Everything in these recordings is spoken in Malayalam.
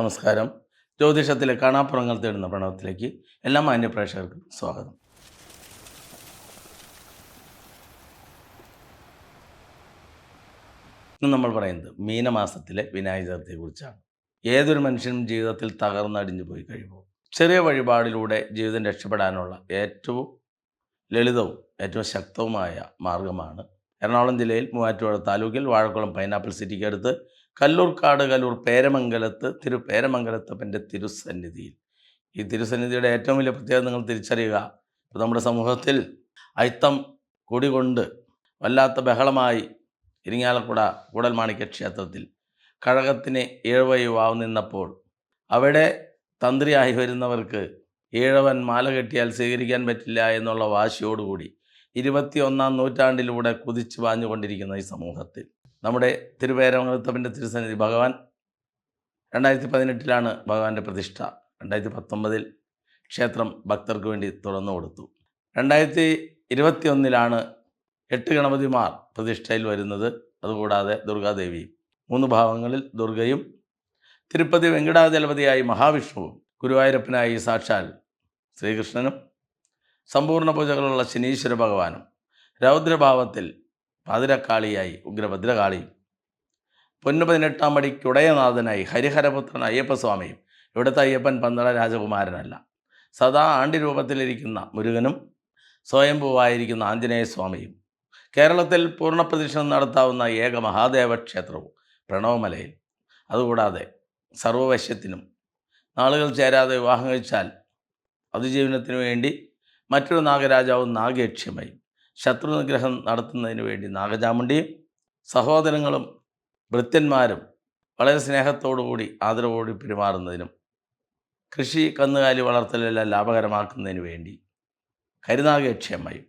നമസ്കാരം. ജ്യോതിഷത്തിലെ കാണാപ്പുറങ്ങൾ തേടുന്ന പ്രണവത്തിലേക്ക് എല്ലാ മാന്യപ്രേക്ഷകർക്കും സ്വാഗതം. ഇന്ന് നമ്മൾ പറയുന്നത് മീനമാസത്തിലെ വിനായക ചതുർത്ഥിയെക്കുറിച്ചാണ് ഏതൊരു മനുഷ്യനും ജീവിതത്തിൽ തകർന്നടിഞ്ഞു പോയി കഴിയുമ്പോൾ ചെറിയ വഴിപാടിലൂടെ ജീവിതം രക്ഷപ്പെടാനുള്ള ഏറ്റവും ലളിതവും ഏറ്റവും ശക്തവുമായ മാർഗമാണ്. എറണാകുളം ജില്ലയിൽ മൂവാറ്റുപുഴ താലൂക്കിൽ വാഴക്കുളം പൈനാപ്പിൾ സിറ്റിക്ക് അടുത്ത് കല്ലൂർക്കാട് കല്ലൂർ പേരമംഗലത്ത് തിരു പേരമംഗലത്തപ്പന്റെ തിരുസന്നിധിയിൽ. ഈ തിരുസന്നിധിയുടെ ഏറ്റവും വലിയ പ്രത്യേകത നിങ്ങൾ തിരിച്ചറിയുക. ഇപ്പോൾ നമ്മുടെ സമൂഹത്തിൽ അയിത്തം കൊടികൊണ്ട് വല്ലാത്ത ബഹളമായി ഇരിങ്ങാലക്കുട കൂടൽമാണിക്യ ക്ഷേത്രത്തിൽ കഴകത്തിന് ഏഴവ യുവാവ് നിന്നപ്പോൾ അവിടെ തന്ത്രിയായി വരുന്നവർക്ക് ഏഴവൻ മാല കെട്ടിയാൽ സ്വീകരിക്കാൻ പറ്റില്ല എന്നുള്ള വാശിയോടുകൂടി ഇരുപത്തിയൊന്നാം നൂറ്റാണ്ടിലൂടെ കുതിച്ചു വാഞ്ഞുകൊണ്ടിരിക്കുന്ന ഈ സമൂഹത്തിൽ. നമ്മുടെ തിരുവേരമംഗലത്തപ്പന്റെ തിരുസന്നിധി ഭഗവാൻ രണ്ടായിരത്തി പതിനെട്ടിലാണ് ഭഗവാന്റെ പ്രതിഷ്ഠ. രണ്ടായിരത്തി പത്തൊമ്പതിൽ ക്ഷേത്രം ഭക്തർക്ക് വേണ്ടി തുറന്നു കൊടുത്തു. രണ്ടായിരത്തി ഇരുപത്തിയൊന്നിലാണ് എട്ട് ഗണപതിമാർ പ്രതിഷ്ഠയിൽ വരുന്നത്. അതുകൂടാതെ ദുർഗാദേവിയും മൂന്ന് ഭാവങ്ങളിൽ ദുർഗയും തിരുപ്പതി വെങ്കടാചലപതിയായി മഹാവിഷ്ണുവും ഗുരുവായൂരപ്പനായി സാക്ഷാൽ ശ്രീകൃഷ്ണനും സമ്പൂർണ പൂജകളുള്ള ശനീശ്വര ഭഗവാനും രൗദ്രഭാവത്തിൽ പാതിരക്കാളിയായി ഉഗ്രഭദ്രകാളി. പൊന്നു പതിനെട്ടാം പടിക്കുടയനാഥനായി ഹരിഹരപുത്രൻ അയ്യപ്പസ്വാമിയും ഇവിടുത്തെ അയ്യപ്പൻ പന്തള രാജകുമാരനല്ല. സദാ ആണ്ടി രൂപത്തിലിരിക്കുന്ന മുരുകനും സ്വയംഭൂവായിരിക്കുന്ന ആഞ്ജനേയ സ്വാമിയും കേരളത്തിൽ പൂർണപ്രതിഷ്ഠ നടത്താവുന്ന ഏക മഹാദേവ ക്ഷേത്രവും പ്രണവമലയിൽ. അതുകൂടാതെ സർവവശ്യത്തിനും നാളുകൾ ചേരാതെ വിവാഹം കഴിച്ചാൽ അതിജീവനത്തിനു വേണ്ടി മറ്റൊരു നാഗരാജാവും ശത്രുനിഗ്രഹം നടത്തുന്നതിന് വേണ്ടി നാഗചാമുണ്ടിയും സഹോദരങ്ങളും ഭൃത്യന്മാരും വളരെ സ്നേഹത്തോടുകൂടി ആദരവോടി പെരുമാറുന്നതിനും കൃഷി കന്നുകാലി വളർത്തലെല്ലാം ലാഭകരമാക്കുന്നതിന് വേണ്ടി കരുനാഗയക്ഷേമയും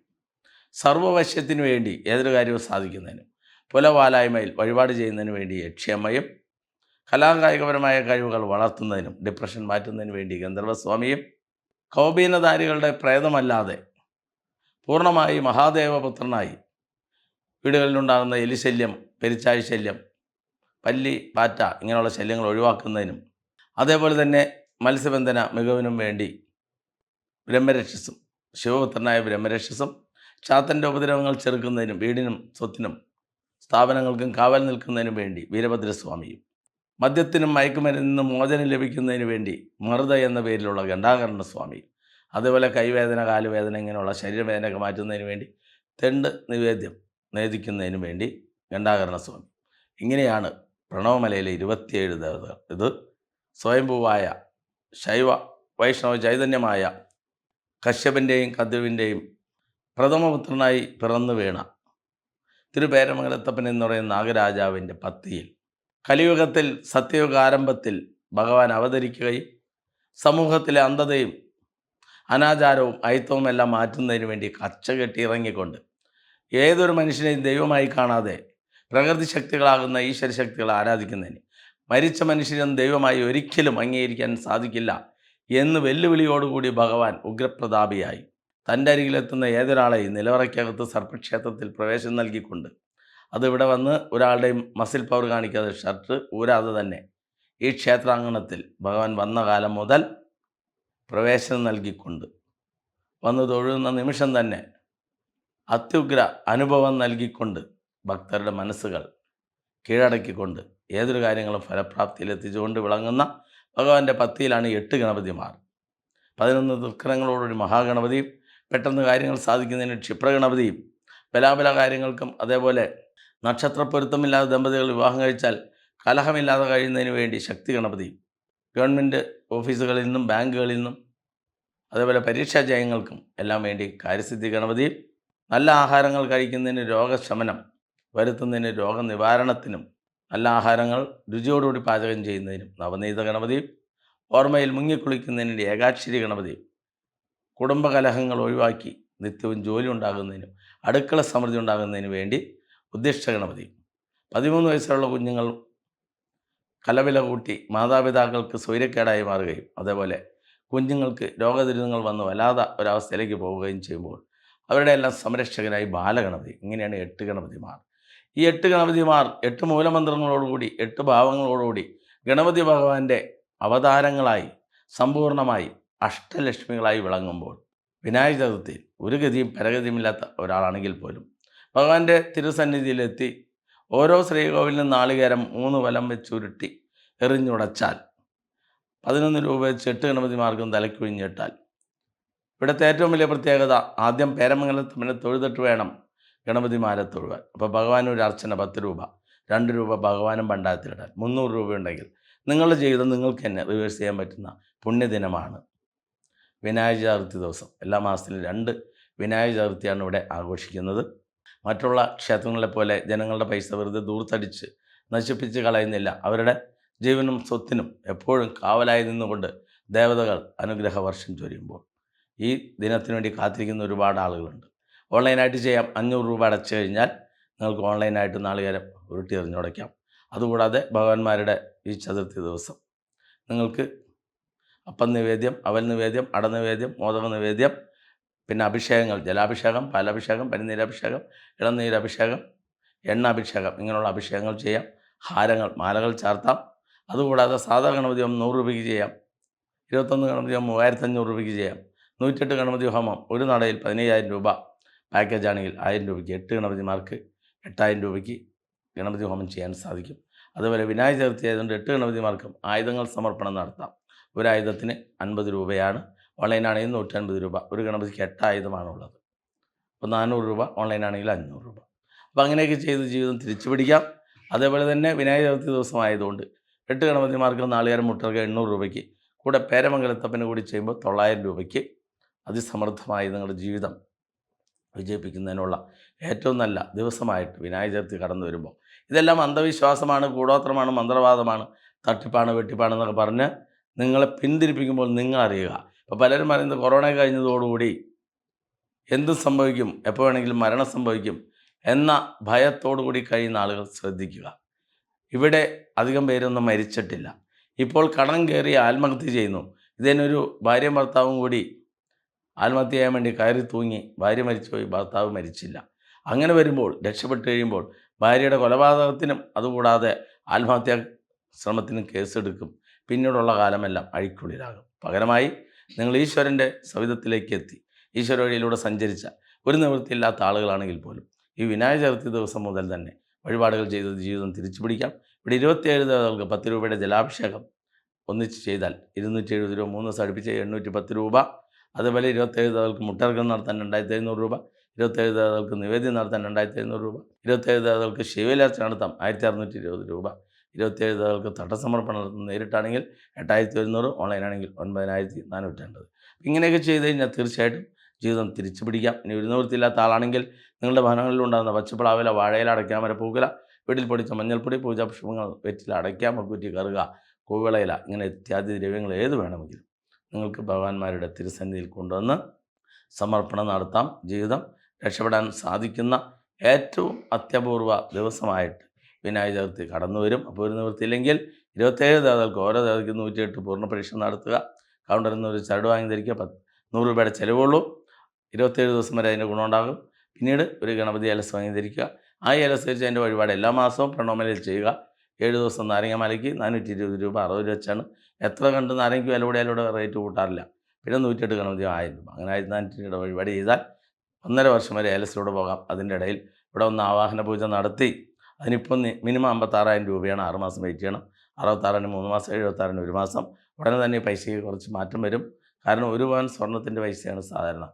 സർവവശ്യത്തിനു വേണ്ടി ഏതൊരു കാര്യവും സാധിക്കുന്നതിനും പുലവാലായ്മയിൽ വഴിപാട് ചെയ്യുന്നതിന് വേണ്ടി യക്ഷേമയും കലാകായികപരമായ കഴിവുകൾ വളർത്തുന്നതിനും ഡിപ്രഷൻ മാറ്റുന്നതിന് വേണ്ടി ഗന്ധർവസ്വാമിയും കൗബീനധാരികളുടെ പ്രേതമല്ലാതെ പൂർണമായി മഹാദേവപുത്രനായി. വീടുകളിലുണ്ടാകുന്ന എലിശല്യം പെരിച്ചാഴി ശല്യം പല്ലി പാറ്റ ഇങ്ങനെയുള്ള ശല്യങ്ങൾ ഒഴിവാക്കുന്നതിനും അതേപോലെ തന്നെ മത്സ്യബന്ധന മികവിനും വേണ്ടി ബ്രഹ്മരക്ഷസും ശിവപുത്രനായ ബ്രഹ്മരക്ഷസും ചാത്തന്റെ ഉപദ്രവങ്ങൾ ചെറുക്കുന്നതിനും വീടിനും സ്വത്തിനും സ്ഥാപനങ്ങൾക്കും കാവൽ നിൽക്കുന്നതിനും വേണ്ടി വീരഭദ്രസ്വാമിയും മദ്യത്തിനും മയക്കുമരുന്നിനും മോചനം ലഭിക്കുന്നതിനു വേണ്ടി മറുത എന്ന പേരിലുള്ള ഗണ്ടാകരണ സ്വാമിയും അതേപോലെ കൈവേദന കാലുവേദന ഇങ്ങനെയുള്ള ശരീരവേദനയൊക്കെ മാറ്റുന്നതിന് വേണ്ടി തെണ്ട് നിവേദ്യം നേദിക്കുന്നതിന് വേണ്ടി ഗണ്ടാകരണ സ്വാമി ഇങ്ങനെയാണ് പ്രണവമലയിലെ ഇരുപത്തിയേഴ് ദേവതകൾ. ഇത് സ്വയംഭൂവായ ശൈവ വൈഷ്ണവ ചൈതന്യമായ കശ്യപന്റെയും കദ്രുവിന്റെയും പ്രഥമപുത്രനായി പിറന്നു വീണ തിരുപേരമംഗലത്തപ്പൻ എന്ന് പറയുന്ന നാഗരാജാവിന്റെ പത്തിയിൽ കലിയുഗത്തിൽ സത്യയുഗ ആരംഭത്തിൽ ഭഗവാൻ അവതരിക്കുകയും സമൂഹത്തിലെ അന്ധതയും അനാചാരവും അയിത്തവും എല്ലാം മാറ്റുന്നതിന് വേണ്ടി കച്ച ഇറങ്ങിക്കൊണ്ട് ഏതൊരു മനുഷ്യനെയും ദൈവമായി കാണാതെ പ്രകൃതി ശക്തികളാകുന്ന ഈശ്വര ശക്തികളെ ആരാധിക്കുന്നതിന് മരിച്ച മനുഷ്യനും ദൈവമായി ഒരിക്കലും അംഗീകരിക്കാൻ സാധിക്കില്ല എന്ന് വെല്ലുവിളിയോടുകൂടി ഭഗവാൻ ഉഗ്രപ്രതാപിയായി. തന്റെ അരികിലെത്തുന്ന ഏതൊരാളെയും നിലവറയ്ക്കകത്ത് സർപ്പക്ഷേത്രത്തിൽ പ്രവേശനം നൽകിക്കൊണ്ട് അതിവിടെ വന്ന് ഒരാളുടെയും മസിൽ പവർ കാണിക്കാതെ ഷർട്ട് ഊരാതെ തന്നെ ഈ ക്ഷേത്രാങ്കണത്തിൽ ഭഗവാൻ വന്ന കാലം മുതൽ പ്രവേശനം നൽകിക്കൊണ്ട് വന്ന് തൊഴുന്ന നിമിഷം തന്നെ അത്യുഗ്ര അനുഭവം നൽകിക്കൊണ്ട് ഭക്തരുടെ മനസ്സുകൾ കീഴടക്കിക്കൊണ്ട് ഏതൊരു കാര്യങ്ങളും ഫലപ്രാപ്തിയിൽ എത്തിച്ചുകൊണ്ട് വിളങ്ങുന്ന ഭഗവാന്റെ പത്തിയിലാണ് എട്ട് ഗണപതിമാർ പതിനൊന്ന് ദുഃഖങ്ങളോടൊരു മഹാഗണപതിയും പെട്ടെന്ന് കാര്യങ്ങൾ സാധിക്കുന്നതിന് ക്ഷിപ്രഗണപതിയും ബലാബല കാര്യങ്ങൾക്കും അതേപോലെ നക്ഷത്ര പൊരുത്തമില്ലാതെ ദമ്പതികൾ വിവാഹം കഴിച്ചാൽ കലഹമില്ലാതെ കഴിയുന്നതിന് വേണ്ടി ശക്തി ഗണപതിയും ഗവൺമെന്റ് ഓഫീസുകളിൽ നിന്നും ബാങ്കുകളിൽ നിന്നും അതേപോലെ പരീക്ഷാ ജയങ്ങൾക്കും എല്ലാം വേണ്ടി കാര്യസിദ്ധി ഗണപതി നല്ല ആഹാരങ്ങൾ കഴിക്കുന്നതിന് രോഗശമനം വരുത്തുന്നതിന് രോഗനിവാരണത്തിനും നല്ല ആഹാരങ്ങൾ രുചിയോടുകൂടി പാചകം ചെയ്യുന്നതിനും നവനീത ഗണപതി ഓർമ്മയിൽ മുങ്ങിക്കുളിക്കുന്നതിന് ഏകാക്ഷരി ഗണപതി കുടുംബകലഹങ്ങൾ ഒഴിവാക്കി നിത്യവും ജോലി ഉണ്ടാകുന്നതിനും അടുക്കള സമൃദ്ധി ഉണ്ടാകുന്നതിനു വേണ്ടി ഉദ്ദിഷ്ട ഗണപതി പതിമൂന്ന് വയസ്സുള്ള കുഞ്ഞുങ്ങൾ കലവില കൂട്ടി മാതാപിതാക്കൾക്ക് സ്വൈരക്കേടായി മാറുകയും അതേപോലെ കുഞ്ഞുങ്ങൾക്ക് രോഗദുരിതങ്ങൾ വന്ന് വല്ലാതെ ഒരവസ്ഥയിലേക്ക് പോവുകയും ചെയ്യുമ്പോൾ അവരുടെ എല്ലാം സംരക്ഷകനായി ബാലഗണപതി. ഇങ്ങനെയാണ് എട്ട് ഗണപതിമാർ. ഈ എട്ട് ഗണപതിമാർ എട്ട് മൂലമന്ത്രങ്ങളോടുകൂടി എട്ട് ഭാവങ്ങളോടുകൂടി ഗണപതി ഭഗവാന്റെ അവതാരങ്ങളായി സമ്പൂർണമായി അഷ്ടലക്ഷ്മികളായി വിളങ്ങുമ്പോൾ വിനായക ചതുർത്ഥിയിൽ ഒരു ഗതിയും പരഗതിയുമില്ലാത്ത ഒരാളാണെങ്കിൽ പോലും ഭഗവാന്റെ തിരുസന്നിധിയിലെത്തി ഓരോ ശ്രീകോവിലിനും നാളികേരം മൂന്ന് വലം വെച്ചുരുട്ടി എറിഞ്ഞുടച്ചാൽ പതിനൊന്ന് രൂപ വെച്ച് എട്ട് ഗണപതിമാർക്കും തലക്കുഴിഞ്ഞിട്ടാൽ. ഇവിടുത്തെ ഏറ്റവും വലിയ പ്രത്യേകത ആദ്യം പേരമംഗലത്തമ്മനെ തൊഴുതിട്ട് വേണം ഗണപതിമാരെ തൊഴുവാൻ. അപ്പോൾ ഭഗവാൻ ഒരു അർച്ചന പത്ത് രൂപ രണ്ട് രൂപ ഭഗവാനും പണ്ടാത്തിലിടാൻ മുന്നൂറ് രൂപ ഉണ്ടെങ്കിൽ നിങ്ങളുടെ ജീവിതം നിങ്ങൾക്ക് തന്നെ റിവേഴ്സ് ചെയ്യാൻ പറ്റുന്ന പുണ്യദിനമാണ് വിനായക ചതുർത്ഥി ദിവസം. എല്ലാ മാസത്തിലും രണ്ട് വിനായക ചതുർത്ഥിയാണ് ഇവിടെ ആഘോഷിക്കുന്നത്. മറ്റുള്ള ക്ഷേത്രങ്ങളെ പോലെ ജനങ്ങളുടെ പൈസ വെറുതെ ദൂർത്തടിച്ച് നശിപ്പിച്ച് കളയുന്നില്ല. അവരുടെ ജീവനും സ്വത്തിനും എപ്പോഴും കാവലായി നിന്നുകൊണ്ട് ദേവതകൾ അനുഗ്രഹ വർഷം ചൊരിയുമ്പോൾ ഈ ദിനത്തിന് വേണ്ടി കാത്തിരിക്കുന്ന ഒരുപാട് ആളുകളുണ്ട്. ഓൺലൈനായിട്ട് ചെയ്യാം. അഞ്ഞൂറ് രൂപ അടച്ചു കഴിഞ്ഞാൽ നിങ്ങൾക്ക് ഓൺലൈനായിട്ട് നാളികേരം ഉരുട്ടി എറിഞ്ഞുടയ്ക്കാം. അതുകൂടാതെ ഭഗവാന്മാരുടെ ഈ ചതുർത്ഥി ദിവസം. നിങ്ങൾക്ക് അപ്പം നിവേദ്യം അവൽ നിവേദ്യം അട നിവേദ്യം മോദക നിവേദ്യം പിന്നെ അഭിഷേകങ്ങൾ ജലാഭിഷേകം പാലഭിഷേകം പനിനീരാഭിഷേകം ഇളനീരഭിഷേകം എണ്ണാഭിഷേകം ഇങ്ങനെയുള്ള അഭിഷേകങ്ങൾ ചെയ്യാം. ഹാരങ്ങൾ മാലകൾ ചാർത്താം. അതുകൂടാതെ സാധാ ഗണപതി ഹോമം നൂറ് രൂപയ്ക്ക് ചെയ്യാം. ഇരുപത്തൊന്ന് ഗണപതി ഹോമം മൂവായിരത്തി അഞ്ഞൂറ് രൂപയ്ക്ക് ചെയ്യാം. നൂറ്റെട്ട് ഗണപതി ഹോമം ഒരു നടയിൽ പതിനയ്യായിരം രൂപ പാക്കേജ് ആണെങ്കിൽ ആയിരം രൂപയ്ക്ക് എട്ട് ഗണപതിമാർക്ക് എട്ടായിരം രൂപയ്ക്ക് ഗണപതി ഹോമം ചെയ്യാൻ സാധിക്കും. അതുപോലെ വിനായക ചതുർത്ഥി ആയതുകൊണ്ട് എട്ട് ഗണപതിമാർക്കും ആയുധങ്ങൾ സമർപ്പണം നടത്താം. ഒരായുധത്തിന് അൻപത് രൂപയാണ്. ഓൺലൈനാണെങ്കിൽ നൂറ്റൻപത് രൂപ ഒരു ഗണപതിക്ക് ആയുധമാണുള്ളത് അപ്പോൾ നാനൂറ് രൂപ ഓൺലൈനാണെങ്കിൽ അഞ്ഞൂറ് രൂപ. അപ്പോൾ അങ്ങനെയൊക്കെ ചെയ്ത് ജീവിതം തിരിച്ചു പിടിക്കാം. അതേപോലെ തന്നെ വിനായക ചതുർത്ഥി ദിവസമായതുകൊണ്ട് എട്ട് ഗണപതിമാർക്ക് നാളികേരം മുട്ടർക്ക് എണ്ണൂറ് രൂപയ്ക്ക് കൂടെ പേരമംഗലത്തപ്പനെ കൂടി ചെയ്യുമ്പോൾ തൊള്ളായിരം രൂപയ്ക്ക് അതിസമൃദ്ധമായി നിങ്ങളുടെ ജീവിതം വിജയിപ്പിക്കുന്നതിനുള്ള ഏറ്റവും നല്ല ദിവസമായിട്ട് വിനായക ചതുർത്ഥി കടന്നു വരുമ്പോൾ. ഇതെല്ലാം അന്ധവിശ്വാസമാണ് കൂടോത്രമാണ് മന്ത്രവാദമാണ് തട്ടിപ്പാണ് വെട്ടിപ്പാണ് എന്നൊക്കെ പറഞ്ഞ് നിങ്ങളെ പിന്തിരിപ്പിക്കുമ്പോൾ നിങ്ങൾ അറിയുക ഇപ്പോൾ പലരും പറയുന്നത് കൊറോണ കഴിഞ്ഞതോടുകൂടി എന്തും സംഭവിക്കും. എപ്പോൾ വേണമെങ്കിലും മരണം സംഭവിക്കും എന്ന ഭയത്തോടു കൂടി കഴിയുന്ന ആളുകൾ ശ്രദ്ധിക്കുക. ഇവിടെ അധികം പേരൊന്നും മരിച്ചിട്ടില്ല. ഇപ്പോൾ കടം കയറി ആത്മഹത്യ ചെയ്യുന്നു. ഇതിനൊരു ഭാര്യയും ഭർത്താവും കൂടി ആത്മഹത്യ ചെയ്യാൻ വേണ്ടി കയറി തൂങ്ങി ഭാര്യ മരിച്ചുപോയി ഭർത്താവ് മരിച്ചില്ല. അങ്ങനെ വരുമ്പോൾ രക്ഷപ്പെട്ട് കഴിയുമ്പോൾ ഭാര്യയുടെ കൊലപാതകത്തിനും അതുകൂടാതെ ആത്മഹത്യാ ശ്രമത്തിനും കേസെടുക്കും. പിന്നീടുള്ള കാലമെല്ലാം അഴിക്കുള്ളിലാകും. പകരമായി നിങ്ങൾ ഈശ്വരന്റെ സവിധത്തിലേക്ക് എത്തി. ഈശ്വര വഴിയിലൂടെ സഞ്ചരിച്ച ഒരു നിവൃത്തിയില്ലാത്ത ആളുകളാണെങ്കിൽ പോലും ഈ വിനായക ചതുർത്ഥി ദിവസം മുതൽ തന്നെ വഴിപാടുകൾ ചെയ്ത് ജീവിതം തിരിച്ചു പിടിക്കാം ഇവിടെ ഇരുപത്തിയേഴ് ദേവതകൾക്ക് പത്ത് രൂപയുടെ ജലാഭിഷേകം ഒന്നിച്ച് ചെയ്താൽ ഇരുന്നൂറ്റി എഴുപത് രൂപ മൂന്ന് ദിവസം അടുപ്പിച്ച് എണ്ണൂറ്റി പത്ത് രൂപ. അതുപോലെ ഇരുപത്തേഴ് ദേവതകൾക്ക് മുട്ടർക്കം നടത്താൻ രണ്ടായിരത്തി എഴുന്നൂറ് രൂപ. ഇരുപത്തേഴ് ദേവതകൾക്ക് നിവേദ്യം നടത്താൻ രണ്ടായിരത്തി എഴുന്നൂറ് രൂപ. ഇരുപത്തേഴ് ദേവതകൾക്ക് ശിവലാർച്ച നടത്താം ആയിരത്തി അറുന്നൂറ്റി ഇരുപത് രൂപ. ഇരുപത്തേഴ് ദേവതകൾക്ക് തട്ടസമർപ്പണം നടത്തുന്നത് നേരിട്ടാണെങ്കിൽ എട്ടായിരത്തി ഒരുന്നൂറ് ഓൺലൈനാണെങ്കിൽ ഒൻപതിനായിരത്തി നാനൂറ്റി അൻപത് ഇങ്ങനെയൊക്കെ ചെയ്ത് കഴിഞ്ഞാൽ തീർച്ചയായിട്ടും ജീവിതം തിരിച്ചു പിടിക്കാം. ഇനി ഒരു നിവൃത്തിയില്ലാത്ത ആളാണെങ്കിൽ നിങ്ങളുടെ ഭവനങ്ങളിൽ ഉണ്ടാകുന്ന പച്ചപ്പളാവില വാഴയില അടയ്ക്കാമര പൂക്കല വീട്ടിൽ പൊടിച്ച മഞ്ഞൾപ്പൊടി പൂജാപുഷ്പങ്ങൾ വെറ്റിൽ അടയ്ക്കാം മക്കുറ്റി കറുക കൂവിളയില ഇങ്ങനെ ഇത്യാദി ദ്രവ്യങ്ങൾ ഏത് വേണമെങ്കിലും നിങ്ങൾക്ക് ഭഗവാന്മാരുടെ തിരുസന്നിധിയിൽ കൊണ്ടുവന്ന് സമർപ്പണം നടത്താം. ജീവിതം രക്ഷപ്പെടാൻ സാധിക്കുന്ന ഏറ്റവും അത്യപൂർവ ദിവസമായിട്ട് വിനായക ചതുർത്ഥി കടന്നു വരും. അപ്പോൾ ഒരു നിവൃത്തിയില്ലെങ്കിൽ ഇരുപത്തേഴ് ദേവതകൾക്ക് ഓരോ ദേവതയ്ക്ക് നൂറ്റിയെട്ട് പൂർണ പരീക്ഷ നടത്തുക. കൗണ്ടറിൽ നിന്ന് ഒരു ചരട് വാങ്ങി ധരിക്കുക. പത്ത് നൂറ് രൂപയുടെ ചിലവുള്ളൂ. ഇരുപത്തേഴ് ദിവസം വരെ അതിന്റെ ഗുണമുണ്ടാകും. പിന്നീട് ഒരു ഗണപതി ഏലസ് വാങ്ങി ധരിക്കുക. ആ ഏലസ് ധരിച്ച് അതിന്റെ വഴിപാട് എല്ലാ മാസവും പ്രണോമലയിൽ ചെയ്യുക. ഏഴ് ദിവസം നാരങ്ങമലയ്ക്ക് നാനൂറ്റി ഇരുപത് രൂപ അറുപത് രൂപ വെച്ചാണ്. എത്ര കണ്ട് നാരങ്ങയ്ക്ക് വില കൂടി അതിലൂടെ റേറ്റ് കൂട്ടാറില്ല. പിന്നെ നൂറ്റിയെട്ട് ഗണപതി ആയിരം രൂപ അങ്ങനെ ആയിരത്തി നാനൂറ്റി രൂപയുടെ വഴിപാട് ചെയ്താൽ ഒന്നര വർഷം വരെ ഏലസിലൂടെ പോകാം. അതിന്റെ ഇടയിൽ ഇവിടെ ഒന്ന് ആവാഹന പൂജ നടത്തി. അതിനിപ്പം മിനിമം അമ്പത്താറായിരം രൂപയാണ് ആറുമാസം വെയിറ്റ് ചെയ്യണം. അറുപത്താറിന് മൂന്ന് മാസം എഴുപത്താറിന് ഒരു മാസം. ഉടനെ തന്നെ പൈസയ്ക്ക് കുറച്ച് മാറ്റം വരും. കാരണം ഒരു പവൻ സ്വർണത്തിന്റെ പൈസയാണ് സാധാരണ.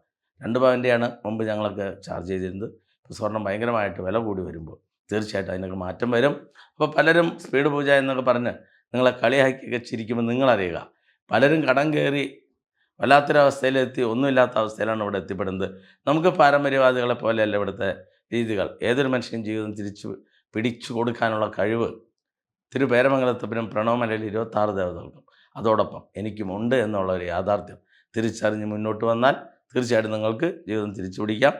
രണ്ട് പവന്റെയാണ് മുമ്പ് ഞങ്ങളൊക്കെ ചാർജ് ചെയ്തിരുന്നത്. ഇപ്പോൾ സ്വർണം ഭയങ്കരമായിട്ട് വില കൂടി വരുമ്പോൾ തീർച്ചയായിട്ടും അതിനൊക്കെ മാറ്റം വരും. അപ്പോൾ പലരും സ്പീഡ് പൂജ എന്നൊക്കെ പറഞ്ഞ് നിങ്ങളെ കളിയാക്കിയൊക്കെ ചിരിക്കുമ്പോൾ നിങ്ങളറിയുക പലരും കടം കയറി വല്ലാത്തൊരവസ്ഥയിലെത്തി ഒന്നുമില്ലാത്ത അവസ്ഥയിലാണ് ഇവിടെ എത്തിപ്പെടുന്നത്. നമുക്ക് പാരമ്പര്യവാദികളെ പോലെയല്ല ഇവിടുത്തെ രീതികൾ. ഏതൊരു മനുഷ്യൻ ജീവിതം തിരിച്ചു പിടിച്ചു കൊടുക്കാനുള്ള കഴിവ് തിരുപേരമംഗലത്തപ്പനും പ്രണവമലയിൽ ഇരുപത്താറ് ദേവതകൾക്കും. അതോടൊപ്പം എനിക്കുമുണ്ട് എന്നുള്ള ഒരു യാഥാർത്ഥ്യം തിരിച്ചറിഞ്ഞ് മുന്നോട്ട് വന്നാൽ തീർച്ചയായിട്ടും നിങ്ങൾക്ക് ജീവിതം തിരിച്ചു പിടിക്കാം.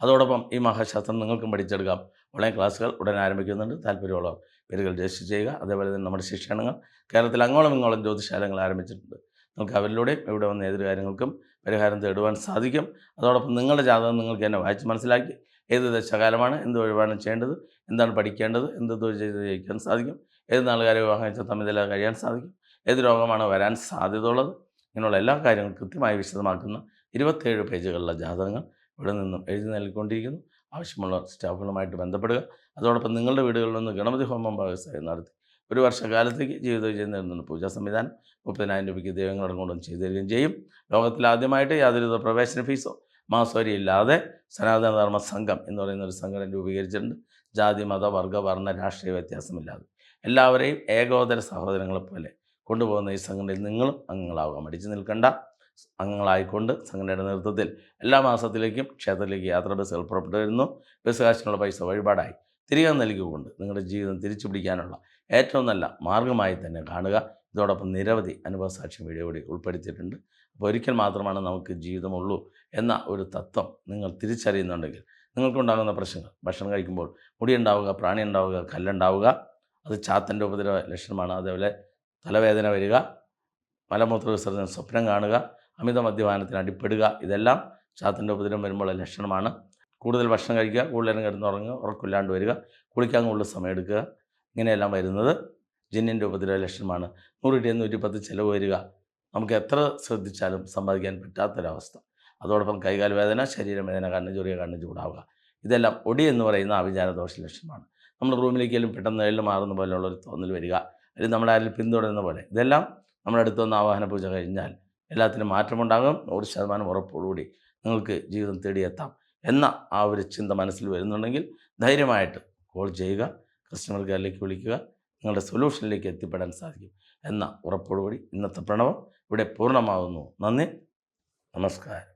അതോടൊപ്പം ഈ മഹാശാസ്ത്രം നിങ്ങൾക്കും പഠിച്ചെടുക്കാം. ഓൺലൈൻ ക്ലാസ്സുകൾ ഉടൻ ആരംഭിക്കുന്നുണ്ട്. താല്പര്യമുള്ളവർ പേരുകൾ രജിസ്റ്റർ ചെയ്യുക. അതേപോലെ തന്നെ നമ്മുടെ ശിക്ഷണങ്ങൾ. കേരളത്തിൽ അങ്ങോളം ഇങ്ങോളം ജ്യോതിശാലങ്ങൾ ആരംഭിച്ചിട്ടുണ്ട്. നിങ്ങൾക്ക് അവരിലൂടെയും ഇവിടെ വന്ന ഏതൊരു കാര്യങ്ങൾക്കും പരിഹാരം തേടുവാൻ സാധിക്കും. അതോടൊപ്പം നിങ്ങളുടെ ജാതകം നിങ്ങൾക്ക് തന്നെ വായിച്ച് മനസ്സിലാക്കി. ഏത് ദശകാലമാണ്? എന്ത് ഒഴിവാണ് ചെയ്യേണ്ടത്? എന്താണ് പഠിക്കേണ്ടത്? എന്ത് തൊഴിൽ ചെയ്ത് ജയിക്കാൻ സാധിക്കും? ഏത് നാളുകാരെ വിവാഹം വെച്ചാൽ തമ്മിൽ കഴിയാൻ സാധിക്കും? ഏത് രോഗമാണ് വരാൻ സാധ്യതയുള്ളത്? ഇങ്ങനെയുള്ള എല്ലാ കാര്യങ്ങളും കൃത്യമായി വിശദമാക്കുന്ന ഇരുപത്തേഴ് പേജുകളുള്ള ജാതകങ്ങൾ ഇവിടെ നിന്നും എഴുതി നൽകിക്കൊണ്ടിരിക്കുന്നു. ആവശ്യമുള്ള സ്റ്റാഫുകളുമായിട്ട് ബന്ധപ്പെടുക. അതോടൊപ്പം നിങ്ങളുടെ വീടുകളിൽ നിന്ന് ഗണപതി ഹോമം ഭാഗസ്ഥയം നടത്തി ഒരു വർഷകാലത്തേക്ക് ജീവിത വിജയം നേടുന്ന പൂജാ സംവിധാനം മുപ്പതിനായിരം രൂപയ്ക്ക് ദൈവങ്ങളും കൊണ്ടും ചെയ്തു തരികയും ചെയ്യും. ലോകത്തിൽ ആദ്യമായിട്ട് യാതൊരുവിധ പ്രവേശന ഫീസോ മാസവരി ഇല്ലാതെ സനാതന ധർമ്മ സംഘം എന്ന് പറയുന്ന ഒരു സംഘടന രൂപീകരിച്ചിട്ടുണ്ട്. ജാതി മത വർഗ വർണ രാഷ്ട്രീയ വ്യത്യാസമില്ലാതെ. എല്ലാവരെയും ഏകോദര സഹോദരങ്ങളെ പോലെ കൊണ്ടുപോകുന്ന ഈ സംഘടനയിൽ നിങ്ങളും അംഗങ്ങളാവുക മടിച്ചു നിൽക്കേണ്ട. അംഗങ്ങളായിക്കൊണ്ട് സംഘടനയുടെ നേതൃത്വത്തിൽ എല്ലാ മാസത്തിലേക്കും ക്ഷേത്രത്തിലേക്ക് യാത്ര ബസ്സുകൾ പുറപ്പെട്ടു വരുന്നു. ബസ് കാശിനുള്ള പൈസ വഴിപാടായി തിരികെ നൽകിക്കൊണ്ട് നിങ്ങളുടെ ജീവിതം തിരിച്ചു പിടിക്കാനുള്ള ഏറ്റവും നല്ല മാർഗമായി തന്നെ കാണുക. ഇതോടൊപ്പം നിരവധി അനുഭവ സാക്ഷ്യം വീഡിയോ കൂടി ഉൾപ്പെടുത്തിയിട്ടുണ്ട്. അപ്പോൾ ഒരിക്കൽ മാത്രമാണ് നമുക്ക് ജീവിതമുള്ളൂ എന്ന ഒരു തത്വം നിങ്ങൾ തിരിച്ചറിയുന്നുണ്ടെങ്കിൽ നിങ്ങൾക്കുണ്ടാകുന്ന പ്രശ്നങ്ങൾ. ഭക്ഷണം കഴിക്കുമ്പോൾ മുടി ഉണ്ടാവുക പ്രാണി ഉണ്ടാവുക കല്ലുണ്ടാവുക അത് ചാത്തന്റെ ഉപദ്രവ ലക്ഷണമാണ്. അതേപോലെ തലവേദന വരിക മലമൂത്ര വിസർജനം സ്വപ്നം കാണുക അമിത മദ്യപാനത്തിന് അടിപ്പെടുക ഇതെല്ലാം ചാത്തന്റെ ഉപദ്രവം വരുമ്പോൾ ലക്ഷണമാണ്. കൂടുതൽ ഭക്ഷണം കഴിക്കുക കൂടുതൽ കിടന്നുറങ്ങുക ഉറക്കമില്ലാണ്ട് വരിക കുളിക്കാൻ കൂടുതൽ സമയം എടുക്കുക ഇങ്ങനെയെല്ലാം വരുന്നത് ജിന്നിന്റെ ഉപദ്രവ ലക്ഷണമാണ്. നൂറ് ഇടി നൂറ്റി പത്ത് ചിലവ് വരിക. നമുക്ക് എത്ര ശ്രദ്ധിച്ചാലും സമ്പാദിക്കാൻ പറ്റാത്തൊരവസ്ഥ. അതോടൊപ്പം കൈകാൽ വേദന ശരീരവേദന കണ്ണ് ചൊറിയ കണ്ണ് ചൂടാവുക. ഇതെല്ലാം ഒടി എന്ന് പറയുന്ന അഭിചാര ദോഷ ലക്ഷണമാണ്. നമ്മൾ റൂമിലേക്കെങ്കിലും പെട്ടെന്ന് എല്ലാം മാറുന്ന പോലെയുള്ള ഒരു തോന്നൽ വരിക. അല്ലെങ്കിൽ നമ്മുടെ ആരിൽ പിന്തുടരുന്ന പോലെ. ഇതെല്ലാം നമ്മുടെ അടുത്ത് വന്ന് ആവാഹന പൂജ കഴിഞ്ഞാൽ എല്ലാത്തിനും മാറ്റമുണ്ടാകും. നൂറ് ശതമാനം ഉറപ്പോടുകൂടി നിങ്ങൾക്ക് ജീവിതം തേടിയെത്താം എന്ന ആ ഒരു ചിന്ത മനസ്സിൽ വരുന്നുണ്ടെങ്കിൽ ധൈര്യമായിട്ട് കോൾ ചെയ്യുക. കസ്റ്റമർ കെയറിലേക്ക് വിളിക്കുക. നിങ്ങളുടെ സൊല്യൂഷനിലേക്ക് എത്തിപ്പെടാൻ സാധിക്കും എന്ന ഉറപ്പോടുകൂടി ഇന്നത്തെ പ്രണവം ഇവിടെ പൂർണമാകുന്നു നന്ദി. നമസ്കാരം.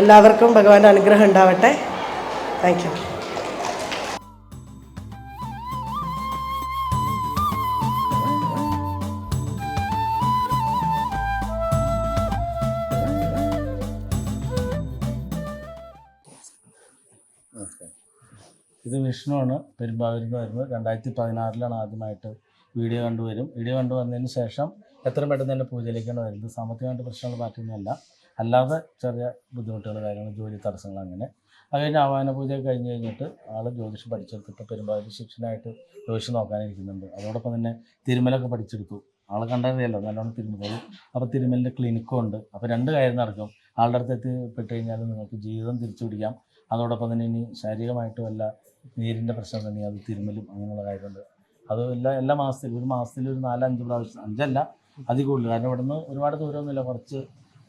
എല്ലാവർക്കും ഭഗവാന്റെ അനുഗ്രഹം ഉണ്ടാവട്ടെ. താങ്ക് യു ഇത് വിഷ്ണുവാണ് പെരുമ്പാവൂരിൽ നിന്ന് വരുന്നത്. രണ്ടായിരത്തി പതിനാറിലാണ് ആദ്യമായിട്ട് വീഡിയോ കണ്ടുവരും. വീഡിയോ കണ്ടുവന്നതിന് ശേഷം എത്രയും പെട്ടെന്ന് തന്നെ പൂജയിലേക്കാണ് വരുന്നത്. സാമ്പത്തികമായിട്ട് പ്രശ്നങ്ങൾ മാറ്റുന്നതല്ല അല്ലാതെ ചെറിയ ബുദ്ധിമുട്ടുകൾ കാര്യങ്ങൾ ജോലി തടസ്സങ്ങൾ അങ്ങനെ. അത് കഴിഞ്ഞ് ആവാന പൂജ കഴിഞ്ഞ് കഴിഞ്ഞിട്ട് ആൾ ജ്യോതിഷം പഠിച്ചെടുത്തിട്ട് പെരുമ്പാവൂർ ശിക്ഷനായിട്ട് ജ്യോതിഷം നോക്കാനിരിക്കുന്നുണ്ട്. അതോടൊപ്പം തന്നെ തിരുമലൊക്കെ പഠിച്ചെടുത്തു. ആൾ കണ്ടറിയാലോ നല്ലോണം തിരുമലും അപ്പോൾ തിരുമലിന്റെ ക്ലിനിക്കും ഉണ്ട്. അപ്പോൾ രണ്ട് കാര്യം നടക്കും. ആളുടെ അടുത്ത് എത്തിപ്പെട്ട് കഴിഞ്ഞാൽ നിങ്ങൾക്ക് ജീവിതം തിരിച്ചു പിടിക്കാം. അതോടൊപ്പം തന്നെ ഇനി ശാരീരികമായിട്ടും അല്ല നീരിന്റെ പ്രശ്നം തന്നെ അത് തിരുമലും അങ്ങനെയുള്ള കാര്യമുണ്ട് അത് എല്ലാ എല്ലാ മാസത്തിലും ഒരു മാസത്തിൽ ഒരു നാലഞ്ച് പ്രാവശ്യം അഞ്ചല്ല അതിൽ കൂടുതൽ കാരണം ഇവിടുന്ന് ഒരുപാട് ദൂരമൊന്നുമില്ല. കുറച്ച്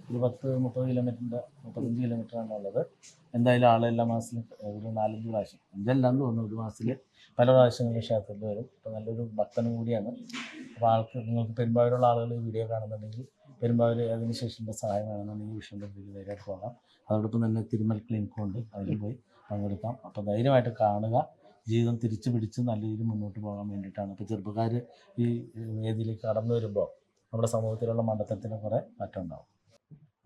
ഒരു പത്ത് മുപ്പത് കിലോമീറ്ററിന്റെ മുപ്പത്തഞ്ച് കിലോമീറ്ററാണ് ഉള്ളത്. എന്തായാലും ആളെല്ലാം മാസത്തിലും ഒരു നാലഞ്ച് പ്രാവശ്യം. അഞ്ചല്ലാന്ന് തോന്നുന്നു ഒരു മാസത്തിൽ പല പ്രാവശ്യങ്ങളിൽ ക്ഷേത്രത്തിൽ വരും. അപ്പോൾ നല്ലൊരു ഭക്തനും കൂടിയാണ്. അപ്പോൾ ആൾക്ക് നിങ്ങൾക്ക് പെരുമ്പാവൂരുള്ള ആളുകൾ ഈ വീഡിയോ കാണുന്നുണ്ടെങ്കിൽ പെരുമ്പാവൂർ അതിനുശേഷന്റെ സഹായം വേണമെന്നുണ്ടെങ്കിൽ വിഷയന്റെ അടുത്തേക്ക് ധൈര്യമായിട്ട് പോകാം. അതോടൊപ്പം തന്നെ തിരുമൽ ക്ലിനിക്കും ഉണ്ട് അതിൽ പോയി പങ്കെടുക്കാം. അപ്പോൾ ധൈര്യമായിട്ട് കാണുക. ജീവിതം തിരിച്ചു പിടിച്ച് നല്ല രീതിയിൽ മുന്നോട്ട് പോകാൻ വേണ്ടിയിട്ടാണ്. ഇപ്പോൾ ചെറുപ്പക്കാർ ഈ വേദിയിലേക്ക് കടന്നു വരുമ്പോൾ നമ്മുടെ സമൂഹത്തിലുള്ള മണ്ഡലത്തിന് കുറേ മാറ്റം ഉണ്ടാവും.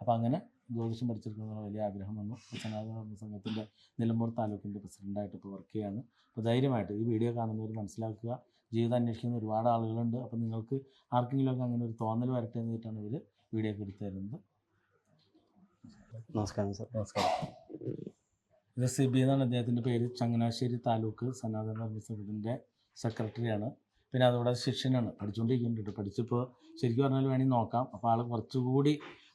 അപ്പോൾ അങ്ങനെ ജ്യോതിഷം പഠിച്ചെടുക്കുന്ന വലിയ ആഗ്രഹം വന്നു. അച്ഛനാഥ സംഘത്തിന്റെ നിലമ്പൂർ താലൂക്കിന്റെ പ്രസിഡന്റായിട്ട് ഇപ്പോൾ വർക്ക് ചെയ്യാണ്. അപ്പോൾ ധൈര്യമായിട്ട് ഈ വീഡിയോ കാണുന്നവർ മനസ്സിലാക്കുക. ജീവിതം അന്വേഷിക്കുന്ന ഒരുപാട് ആളുകളുണ്ട്. അപ്പോൾ നിങ്ങൾക്ക് ആർക്കെങ്കിലുമൊക്കെ അങ്ങനെ ഒരു തോന്നൽ വരട്ടെ എന്നിട്ടാണ് ഇവർ വീഡിയോ ഒക്കെ എടുത്തു തരുന്നത്. നമസ്കാരം സർ നമസ്കാരം. ഇത് സിബി എന്നാണ് അദ്ദേഹത്തിന്റെ പേര്. ചങ്ങനാശ്ശേരി താലൂക്ക് സനാതന സംഘത്തിന്റെ സെക്രട്ടറിയാണ് പിന്നെ അതുകൂടാതെ ശിഷ്യനാണ്. പഠിച്ചുകൊണ്ടിരിക്കുന്നുണ്ട് പഠിച്ചിപ്പോൾ ശരിക്കും പറഞ്ഞാൽ വേണമെങ്കിൽ നോക്കാം. അപ്പോൾ ആൾ കുറച്ചുകൂടി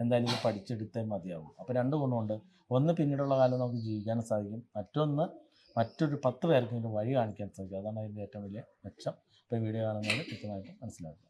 എന്തായാലും ഇത് പഠിച്ചെടുത്തേ മതിയാവും. അപ്പോൾ രണ്ട് ഗുണമുണ്ട്. ഒന്ന് പിന്നീടുള്ള കാലം നമുക്ക് ജീവിക്കാനും സാധിക്കും. മറ്റൊന്ന് മറ്റൊരു പത്ത് പേർക്കെങ്കിലും വഴി കാണിക്കാൻ സാധിക്കും. അതാണ് അതിന്റെ ഏറ്റവും വലിയ മെച്ചം ഇപ്പോൾ വീഡിയോ കാണുന്നത് കൃത്യമായിട്ട് മനസ്സിലാക്കുക.